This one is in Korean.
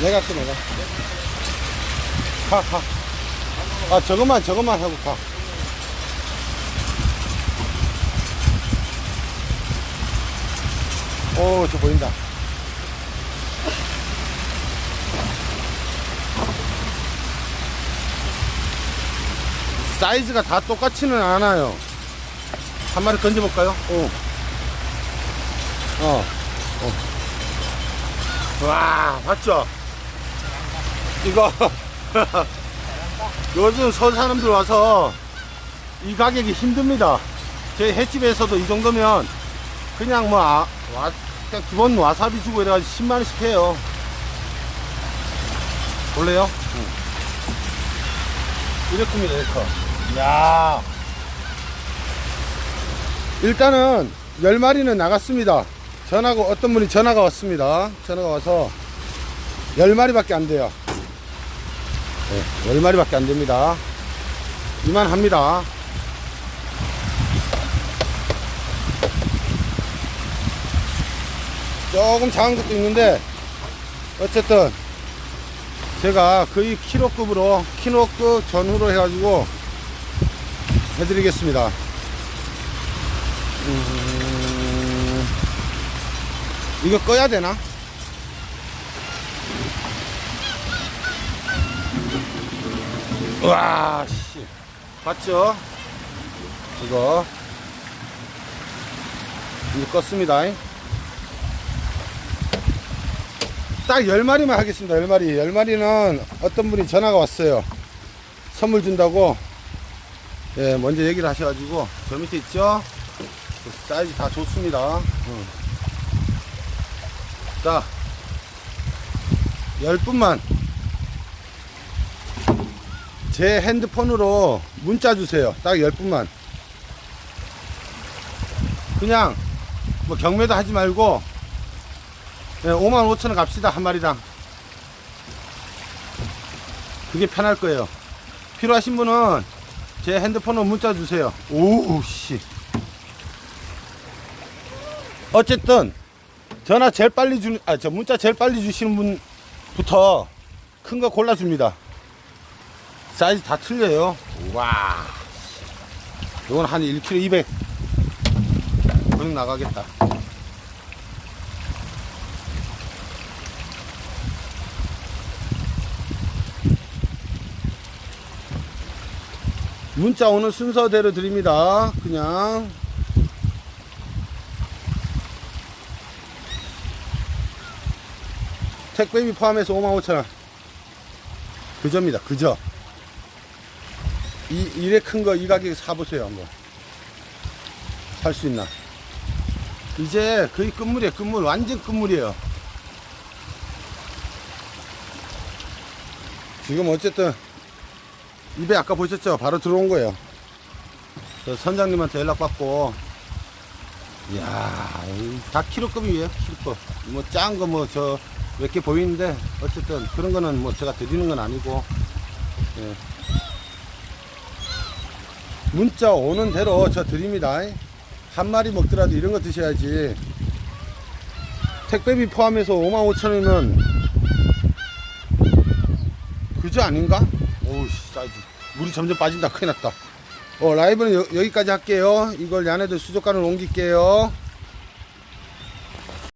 내가 할게, 내가. 가, 가. 아, 저것만, 저것만 하고 가. 오, 저 보인다. 사이즈가 다 똑같지는 않아요. 한 마리 건져볼까요? 어. 어. 어. 와, 봤죠? 이거. 요즘 서울 사람들 와서 이 가격이 힘듭니다. 제 횟집에서도 이 정도면 그냥 뭐, 아, 와, 그냥 기본 와사비 주고 이래가지고 10만원씩 해요. 볼래요? 응. 이렇게 큽니다, 이렇게. 야 일단은 10마리는 나갔습니다. 전화가, 어떤 분이 전화가 왔습니다. 전화가 와서 10마리밖에 안 돼요. 네, 10마리밖에 안 됩니다. 이만 합니다. 조금 작은 것도 있는데, 어쨌든, 제가 거의 키로급으로, 키로급 전후로 해가지고 해드리겠습니다. 음, 이거 꺼야 되나? 와, 씨. 봤죠? 이거. 이거 껐습니다. 딱 10마리만 하겠습니다. 10마리. 10마리는 어떤 분이 전화가 왔어요. 선물 준다고. 예, 먼저 얘기를 하셔가지고. 저 밑에 있죠? 그 사이즈 다 좋습니다. 어. 자, 10분만 제 핸드폰으로 문자 주세요. 딱 10분만. 그냥 뭐 경매도 하지 말고 예, 5만 5천 원 갑시다. 한 마리당. 그게 편할 거예요. 필요하신 분은 제 핸드폰으로 문자 주세요. 오우 씨. 어쨌든 전화 제일 빨리 주는 아 저 문자 제일 빨리 주시는 분부터 큰 거 골라 줍니다. 사이즈 다 틀려요. 와. 이건 한 1kg 200. 그냥 나가겠다. 문자 오는 순서대로 드립니다. 그냥. 택배비 포함해서 55,000원. 그저입니다. 그저. 이, 이래 큰 거 이 가격에 사보세요, 한번. 살 수 있나. 이제 거의 끝물이에요, 끝물. 완전 끝물이에요. 지금 어쨌든, 입에 아까 보셨죠? 바로 들어온 거예요. 저 선장님한테 연락받고, 이야, 이다 키로급이에요, 키로급. 뭐, 짠 거 뭐, 저, 몇 개 보이는데, 어쨌든, 그런 거는 뭐, 제가 드리는 건 아니고, 예. 문자 오는 대로 저 드립니다. 한 마리 먹더라도 이런 거 드셔야지. 택배비 포함해서 55,000원이면 그저 아닌가? 오우 사이즈 물이 점점 빠진다 큰일 났다 어 라이브는 여, 기까지 할게요 이걸 야네들 수족관으로 옮길게요